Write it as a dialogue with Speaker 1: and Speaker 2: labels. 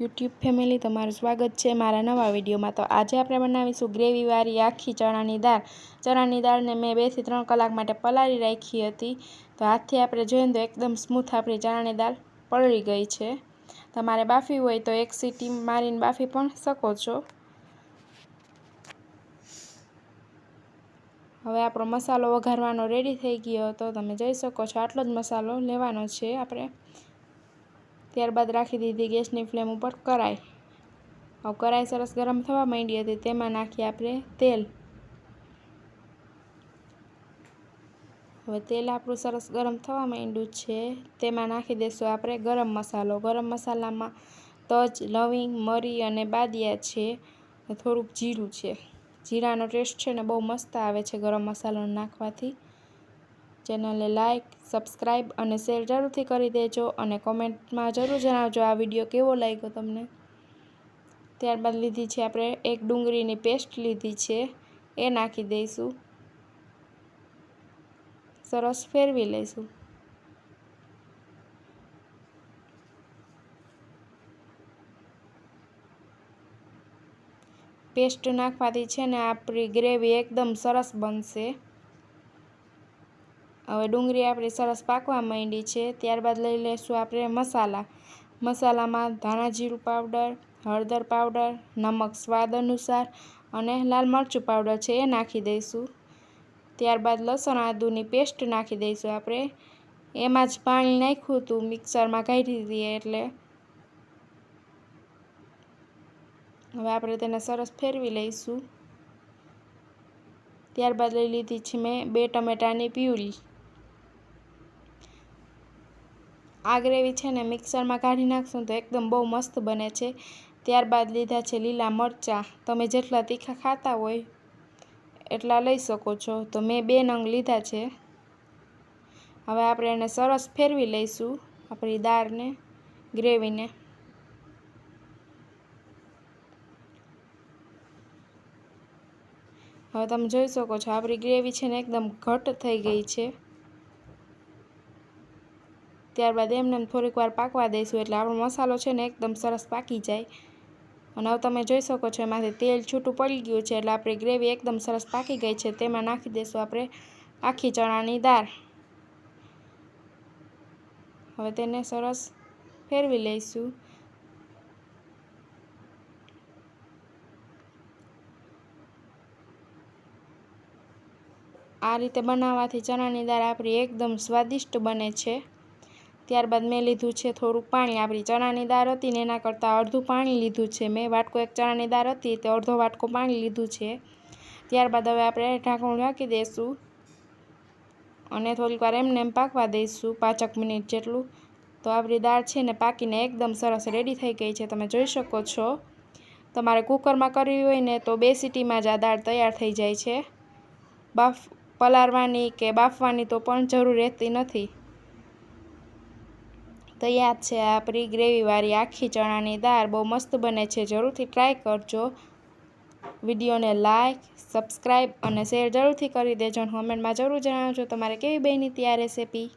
Speaker 1: YouTube family, તમારું સ્વાગત છે મારા નવા વિડીયોમાં. તો આજે આપણે બનાવીશું ગ્રેવીવાળી આખી ચણાની દાળ. ચણાની દાળને મેં બેથી ત્રણ કલાક માટે પલાળી રાખી હતી. તો હાથથી આપણે જોઈએ તો એકદમ સ્મૂથ આપણી ચણાની દાળ પલળી ગઈ છે. તમારે બાફી હોય તો એક સીટી મારીને બાફી પણ શકો છો. હવે આપણો મસાલો વઘારવાનો રેડી થઈ ગયો હતો. તમે જોઈ શકો છો આટલો જ મસાલો લેવાનો છે આપણે. ત્યારબાદ રાખી દીધી ગેસની ફ્લેમ ઉપર કરાઈ. હવે કરાઈ સરસ ગરમ થવા માંડી હતી. તેમાં નાખીએ આપણે તેલ. હવે તેલ આપણું સરસ ગરમ થવા માંડ્યું છે. તેમાં નાખી દઈશું આપણે ગરમ મસાલો. ગરમ મસાલામાં તજ, લવિંગ, મરી અને બાદિયા છે. થોડુંક જીરું છે. જીરાનો ટેસ્ટ છે ને બહુ મસ્ત આવે છે ગરમ મસાલો નાખવાથી. ચેનલને લાઇક સબસ્ક્રાઈબ અને શેર જરૂરથી કરી દેજો અને કોમેન્ટમાં જરૂર જણાવજો આ વીડિયો કેવો લાગ્યો તમને. ત્યારબાદ લીધી છે આપણે એક ડુંગળીની પેસ્ટ લીધી છે, એ નાખી દઈશું. સરસ ફેરવી લઈશું. પેસ્ટ નાખવાથી છે ને આપણી ગ્રેવી એકદમ સરસ બનશે. હવે ડુંગળી આપણી સરસ પાકવા માંડી છે. ત્યારબાદ લઈ લઈશું આપણે મસાલા. મસાલામાં ધાણા જીરું પાવડર, હળદર પાવડર, નમક સ્વાદ અનુસાર અને લાલ મરચું પાવડર છે એ નાખી દઈશું. ત્યારબાદ લસણ આદુની પેસ્ટ નાખી દઈશું આપણે. એમાં જ પાણી નાખ્યું હતું, મિક્સરમાં કાઢી દઈએ એટલે. હવે આપણે તેને સરસ ફેરવી લઈશું. ત્યારબાદ લઈ લીધી છે મેં બે ટમેટાની પ્યુરી. આ ગ્રેવી છે ને મિક્સરમાં કાઢી નાખશું તો એકદમ બહુ મસ્ત બને છે. ત્યારબાદ લીધા છે લીલા મરચાં. તમે જેટલા તીખા ખાતા હોય એટલા લઈ શકો છો. તો મેં બે નંગ લીધા છે. હવે આપણે એને સરસ ફેરવી લઈશું આપણી દાળને, ગ્રેવીને. હવે તમે જોઈ શકો છો આપણી ગ્રેવી છે ને એકદમ ઘટ થઈ ગઈ છે. ત્યારબાદ એમને થોડીક વાર પાકવા દઈશું એટલે આપણો મસાલો છે ને એકદમ સરસ પાકી જાય. અને હવે તમે જોઈ શકો છો એમાંથી તેલ છૂટું પડી ગયું છે એટલે આપણી ગ્રેવી એકદમ સરસ પાકી ગઈ છે. તેમાં નાખી દઈશું આપણે આખી ચણાની દાળ. હવે તેને સરસ ફેરવી લઈશું. આ રીતે બનાવવાથી ચણાની દાળ આપણી એકદમ સ્વાદિષ્ટ બને છે. ત્યારબાદ મેં લીધું છે થોડુંક પાણી. આપણી ચણાની દાળ હતી ને એના કરતાં અડધું પાણી લીધું છે. મેં વાટકો, એક ચણાની દાળ હતી તે અડધો વાટકો પાણી લીધું છે. ત્યારબાદ હવે આપણે ઢાંકણું રાખી દઈશું અને થોડીક વાર એમને એમ પાકવા દઈશું, પાંચક મિનિટ જેટલું. તો આપણી દાળ છે ને પાકીને એકદમ સરસ રેડી થઈ ગઈ છે. તમે જોઈ શકો છો. તમારે કુકરમાં કરવી હોય ને તો બે સીટીમાં જ આ દાળ તૈયાર થઈ જાય છે. બાફ પલાળવાની કે બાફવાની તો પણ જરૂર રહેતી નથી. તૈયાર છે. આપણી ગ્રેવીવાળી આખી ચણાની દાળ બહુ મસ્ત બને છે. જરૂરથી ટ્રાય કરજો. વિડીયોને લાઇક સબસ્ક્રાઈબ અને શેર જરૂરથી કરી દેજો અને કોમેન્ટમાં જરૂર જણાવજો તમારે કેવી બની ત્યાં રેસીપી